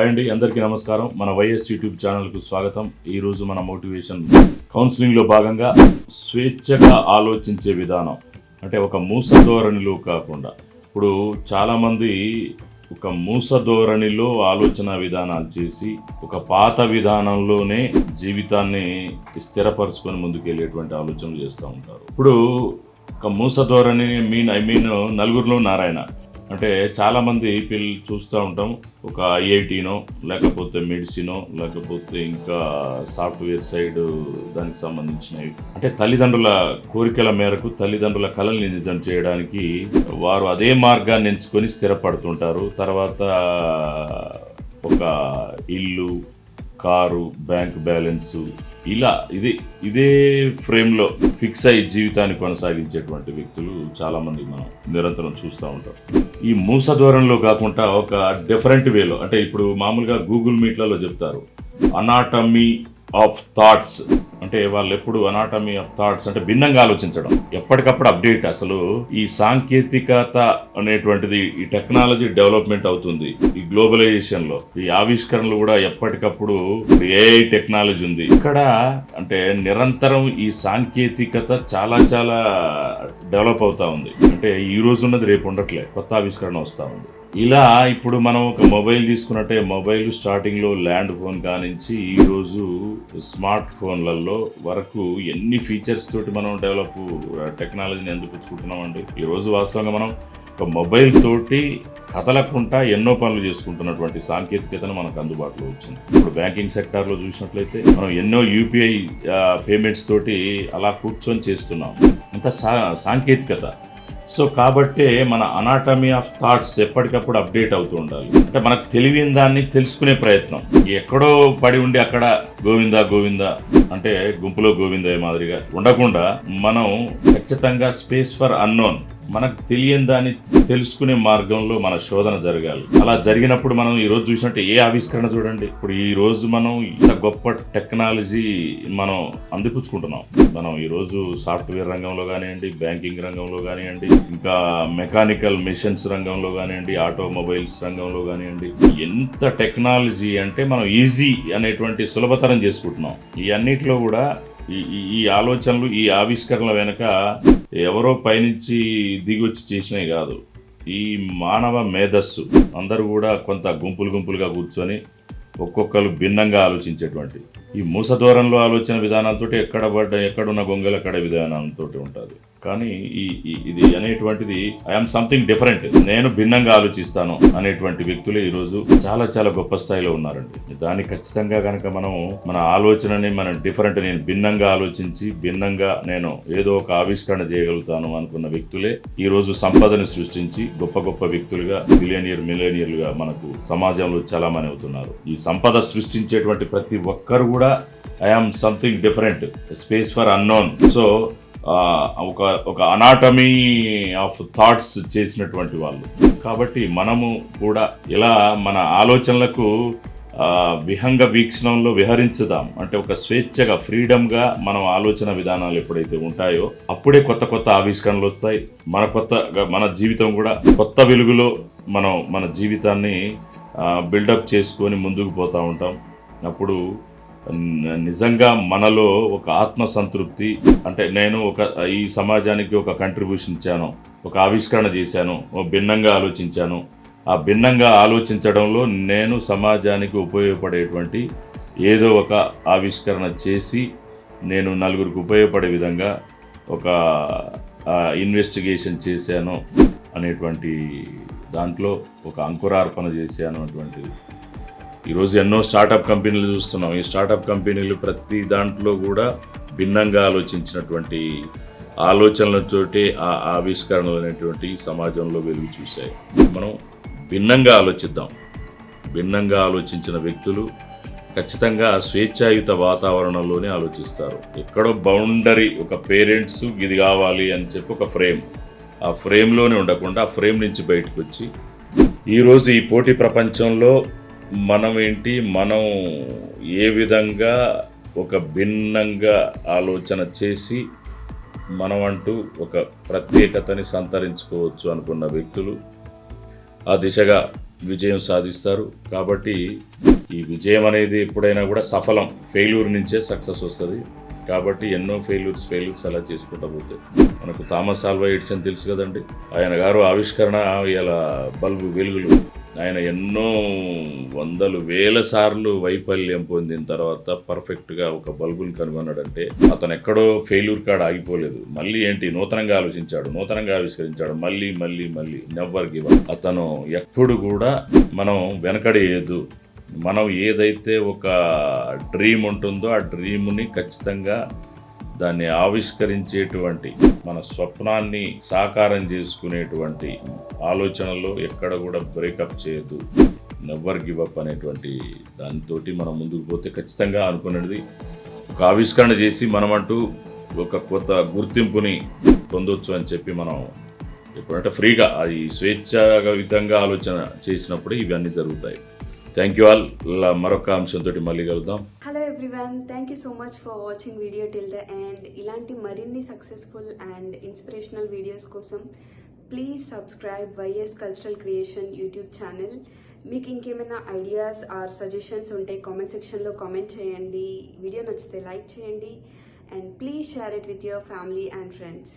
Hi అండి అందరికీ నమస్కారం. మన వైఎస్ యూట్యూబ్ ఛానల్కు స్వాగతం. ఈరోజు మన మోటివేషన్ కౌన్సిలింగ్లో భాగంగా స్వేచ్ఛగా ఆలోచించే విధానం అంటే ఒక మూస ధోరణిలో కాకుండా. ఇప్పుడు చాలామంది ఒక మూస ధోరణిలో ఆలోచన విధానాలు చేసి ఒక పాత విధానంలోనే జీవితాన్ని స్థిరపరచుకొని ముందుకెళ్ళేటువంటి ఆలోచనలు చేస్తూ ఉంటారు. ఇప్పుడు ఒక మూస ధోరణి మీన్ ఐ మీన్ నలుగురిలో నారాయణ. అంటే చాలామంది పిల్లలు చూస్తూ ఉంటాం. ఒక ఐఐటీనో లేకపోతే మెడిసినో లేకపోతే ఇంకా సాఫ్ట్వేర్ సైడ్ దానికి సంబంధించినవి. అంటే తల్లిదండ్రుల కోరికల మేరకు తల్లిదండ్రుల కళల్ని నిజం చేయడానికి వారు అదే మార్గాన్ని ఎంచుకొని స్థిరపడుతుంటారు. తర్వాత ఒక ఇల్లు కారు బ్యాంక్ బ్యాలెన్సు ఇలా ఇది ఇదే ఫ్రేమ్లో ఫిక్స్ అయ్యి జీవితాన్ని కొనసాగించేటువంటి వ్యక్తులు చాలామంది మనం నిరంతరం చూస్తూ ఉంటాం. ఈ మూస ధోరణిలో కాకుండా ఒక డిఫరెంట్ వేలో అంటే ఇప్పుడు మామూలుగా గూగుల్ మీట్లలో చెప్తారు అనాటమీ ఆఫ్ థాట్స్ అంటే వాళ్ళు ఎప్పుడు అనాటమీ ఆఫ్ థాట్స్ అంటే భిన్నంగా ఆలోచించడం. ఎప్పటికప్పుడు అప్డేట్ అసలు ఈ సాంకేతికత అనేటువంటిది ఈ టెక్నాలజీ డెవలప్మెంట్ అవుతుంది. ఈ గ్లోబలైజేషన్లో ఈ ఆవిష్కరణలు కూడా ఎప్పటికప్పుడు ఏఐ టెక్నాలజీ ఉంది. ఇక్కడ అంటే నిరంతరం ఈ సాంకేతికత చాలా చాలా డెవలప్ అవుతా ఉంది. అంటే ఈ రోజు ఉన్నది రేపు ఉండట్లే. కొత్త ఆవిష్కరణ వస్తూ ఉంది. ఇలా ఇప్పుడు మనం ఒక మొబైల్ తీసుకున్నట్టే మొబైల్ స్టార్టింగ్లో ల్యాండ్ ఫోన్ కానించి ఈరోజు స్మార్ట్ ఫోన్లలో వరకు ఎన్ని ఫీచర్స్ తోటి మనం డెవలప్ టెక్నాలజీని ఎందుకు పుచ్చుకుంటున్నామండి ఈరోజు వాస్తవంగా మనం ఒక మొబైల్ తోటి కదలకుండా ఎన్నో పనులు చేసుకుంటున్నటువంటి సాంకేతికతను మనకు అందుబాటులో వచ్చింది. ఇప్పుడు బ్యాంకింగ్ సెక్టార్లో చూసినట్లయితే మనం ఎన్నో యూపీఐ పేమెంట్స్ తోటి అలా కూర్చొని చేస్తున్నాం. అంత సా సాంకేతికత సో కాబట్టే మన అనాటమీ ఆఫ్ థాట్స్ ఎప్పటికప్పుడు అప్డేట్ అవుతూ ఉండాలి. అంటే మనకు తెలియని దాన్ని తెలుసుకునే ప్రయత్నం. ఎక్కడో పడి ఉండి అక్కడ గోవిందా గోవిందా అంటే గుంపులో గోవిందా మాదిరిగా ఉండకుండా మనం ఖచ్చితంగా స్పేస్ ఫర్ అన్నోన్ మనకు తెలియని దాన్ని తెలుసుకునే మార్గంలో మన శోధన జరగాలి. అలా జరిగినప్పుడు మనం ఈ రోజు చూసినట్టు ఏ ఆవిష్కరణ చూడండి. ఇప్పుడు ఈ రోజు మనం ఇంత గొప్ప టెక్నాలజీ మనం అందిపుచ్చుకుంటున్నాం. మనం ఈ రోజు సాఫ్ట్వేర్ రంగంలో కానివ్వండి బ్యాంకింగ్ రంగంలో కానివ్వండి ఇంకా మెకానికల్ మిషన్స్ రంగంలో కానివ్వండి ఆటోమొబైల్స్ రంగంలో కానివ్వండి ఎంత టెక్నాలజీ అంటే మనం ఈజీ అనేటువంటి సులభతరం చేసుకుంటున్నాం. ఈ అన్నిటిలో కూడా ఈ ఈ- ఈ ఆలోచనలు ఈ ఆవిష్కరణల వెనుక ఎవరో పైనుంచి దిగొచ్చి చేసినవి కాదు. ఈ మానవ మేధస్సు అందరూ కూడా కొంత గుంపులు గుంపులుగా కూర్చొని ఒక్కొక్కరు భిన్నంగా ఆలోచించేటువంటి ఈ మూస దూరంలో ఆలోచన విధానాలతో ఎక్కడ పడ్డ ఎక్కడున్న గొంగలు అక్కడ విధానంతో ఉంటుంది. కానీ ఈ ఇది అనేటువంటిది ఐఎమ్ సంథింగ్ డిఫరెంట్ నేను భిన్నంగా ఆలోచిస్తాను అనేటువంటి వ్యక్తులు ఈరోజు చాలా చాలా గొప్ప స్థాయిలో ఉన్నారండి. దాన్ని ఖచ్చితంగా కనుక మనం మన ఆలోచనని మనం డిఫరెంట్ నేను భిన్నంగా ఆలోచించి భిన్నంగా నేను ఏదో ఒక ఆవిష్కరణ చేయగలుగుతాను అనుకున్న వ్యక్తులే ఈరోజు సంపదను సంపదని సృష్టించి గొప్ప గొప్ప వ్యక్తులుగా మిలియనియర్ మిలియనియర్లుగా మనకు సమాజంలో చలామణి అవుతున్నారు. ఈ సంపద సృష్టించేటువంటి ప్రతి ఒక్కరు కూడా కూడా I am something different space for unknown so ఒక ఒక అనాటమీ ఆఫ్ థాట్స్ చేసినటువంటి వాళ్ళు. కాబట్టి మనము కూడా ఇలా మన ఆలోచనలకు విహంగ వీక్షణంలో విహరించుదాం. అంటే ఒక స్వేచ్ఛగా ఫ్రీడమ్గా మనం ఆలోచన విధానాలు ఎప్పుడైతే ఉంటాయో అప్పుడే కొత్త కొత్త ఆవిష్కరణలు వస్తాయి. మన కొత్త మన జీవితం కూడా కొత్త వెలుగులో మనం మన జీవితాన్ని బిల్డప్ చేసుకొని ముందుకు పోతూ ఉంటాం. అప్పుడు నిజంగా మనలో ఒక ఆత్మ సంతృప్తి అంటే నేను ఒక ఈ సమాజానికి ఒక కంట్రిబ్యూషన్ ఇచ్చాను ఒక ఆవిష్కరణ చేశాను భిన్నంగా ఆలోచించాను. ఆ భిన్నంగా ఆలోచించడంలో నేను సమాజానికి ఉపయోగపడేటువంటి ఏదో ఒక ఆవిష్కరణ చేసి నేను నలుగురికి ఉపయోగపడే విధంగా ఒక ఇన్వెస్టిగేషన్ చేశాను అనేటువంటి దాంట్లో ఒక అంకురార్పణ చేశాను అటువంటిది ఈరోజు ఎన్నో స్టార్టప్ కంపెనీలు చూస్తున్నాం. ఈ స్టార్టప్ కంపెనీలు ప్రతి దాంట్లో కూడా భిన్నంగా ఆలోచించినటువంటి ఆలోచనలతోటి ఆ ఆవిష్కరణలు అనేటువంటి సమాజంలో వెలుగు చూశాయి. మనం భిన్నంగా ఆలోచిద్దాం. భిన్నంగా ఆలోచించిన వ్యక్తులు ఖచ్చితంగా స్వేచ్ఛాయుత వాతావరణంలోనే ఆలోచిస్తారు. ఎక్కడో బౌండరీ ఒక పేరెంట్స్ ఇది కావాలి అని చెప్పి ఒక ఫ్రేమ్. ఆ ఫ్రేమ్లోనే ఉండకుండా ఆ ఫ్రేమ్ నుంచి బయటకు వచ్చి ఈరోజు ఈ పోటీ ప్రపంచంలో మనం ఏంటి మనం ఏ విధంగా ఒక భిన్నంగా ఆలోచన చేసి మనం అంటూ ఒక ప్రత్యేకతని సంతరించుకోవచ్చు అనుకున్న వ్యక్తులు ఆ దిశగా విజయం సాధిస్తారు. కాబట్టి ఈ విజయం అనేది ఎప్పుడైనా కూడా సఫలం ఫెయిల్యూర్ నుంచే సక్సెస్ వస్తుంది. కాబట్టి ఎన్నో ఫెయిల్యూర్స్ ఫెయిల్యూర్స్ అలా చేసుకుంటా పోతే. మనకు థామస్ ఆల్వా ఎడిసన్ తెలుసు కదండి? ఆయన గారు ఆవిష్కరణ ఇలా బల్బు వెలుగులు. ఆయన ఎన్నో వందలు వేల సార్లు వైఫల్యం పొందిన తర్వాత పర్ఫెక్ట్గా ఒక బల్బుని కనుగొన్నాడంటే అతను ఎక్కడో ఫెయిల్యూర్ కాడ ఆగిపోలేదు. మళ్ళీ ఏంటి? నూతనంగా ఆలోచించాడు నూతనంగా ఆవిష్కరించాడు. మళ్ళీ మళ్ళీ మళ్ళీ నెవ్వర్ గివ్ అతను ఎప్పుడు కూడా మనం వెనకడేయద్దు. మనం ఏదైతే ఒక డ్రీమ్ ఉంటుందో ఆ డ్రీమ్ని ఖచ్చితంగా దాన్ని ఆవిష్కరించేటువంటి మన స్వప్నాన్ని సాకారం చేసుకునేటువంటి ఆలోచనలో ఎక్కడ కూడా బ్రేకప్ చేయొద్దు. నెవర్ గివ్ అప్ అనేటువంటి దానితోటి మనం ముందుకు పోతే ఖచ్చితంగా అనుకునేది ఒక ఆవిష్కరణ చేసి మనమంటూ ఒక కొత్త గుర్తింపుని పొందొచ్చు అని చెప్పి మనం ఎప్పుడంటే ఫ్రీగా అది స్వేచ్ఛాయుతంగా ఆలోచన చేసినప్పుడు ఇవన్నీ జరుగుతాయి. థ్యాంక్ యూ ఆల్ మరొక అంశంతో మళ్ళీ కలుద్దాం. Everyone thank you so much for watching video till the end ఇలాంటి మరిన్ని సక్సెస్ఫుల్ అండ్ ఇన్స్పిరేషనల్ వీడియోస్ కోసం please subscribe YS cultural creation YouTube channel మీకు ఇంకేమైనా ఐడియాస్ ఆర్ సజెషన్స్ ఉంటే కామెంట్ సెక్షన్లో కామెంట్ చేయండి. వీడియో నచ్చితే లైక్ చేయండి. And please share it with your family and friends